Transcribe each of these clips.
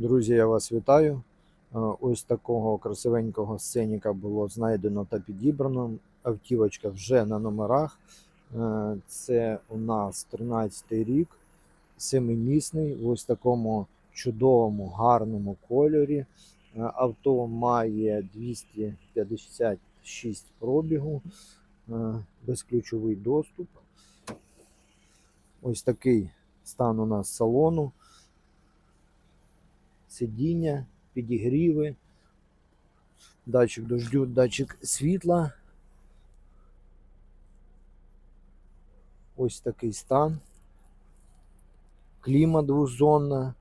Друзі, я вас вітаю. Е, Ось такого красивенького сценіка було знайдено та підібрано. Автівочка вже на номерах. Е, Це у нас 13 рік, семимісний, в ось такому чудовому, гарному кольорі. Е, Авто має 256 пробігу, безключовий доступ. Ось такий стан у нас салону сидіння, підігріви, датчик дождю, датчик світла. Ось такий стан. Кліма двозонна.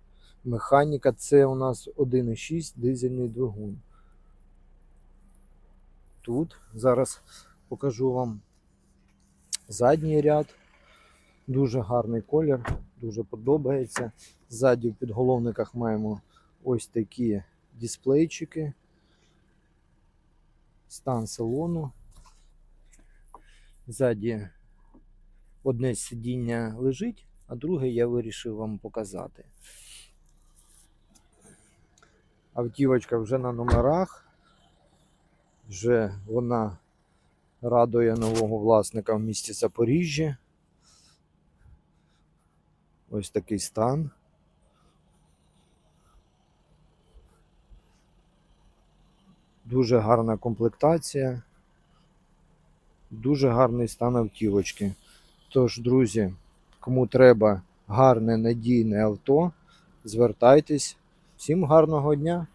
Механіка це у нас 1,6 дизельний двигун. Тут зараз покажу вам задній ряд. Дуже гарний колір, дуже подобається. Ззаді в підголовниках маємо ось такі дисплейчики. Стан салону. Ззаді одне сидіння лежить, а друге я вирішив вам показати. Автівочка вже на номерах. Вже вона радує нового власника в місті Запоріжжя. Ось такий стан. Дуже гарна комплектація. Дуже гарний стан автівочки. Тож, друзі, кому треба гарне надійне авто, звертайтесь. Всім гарного дня!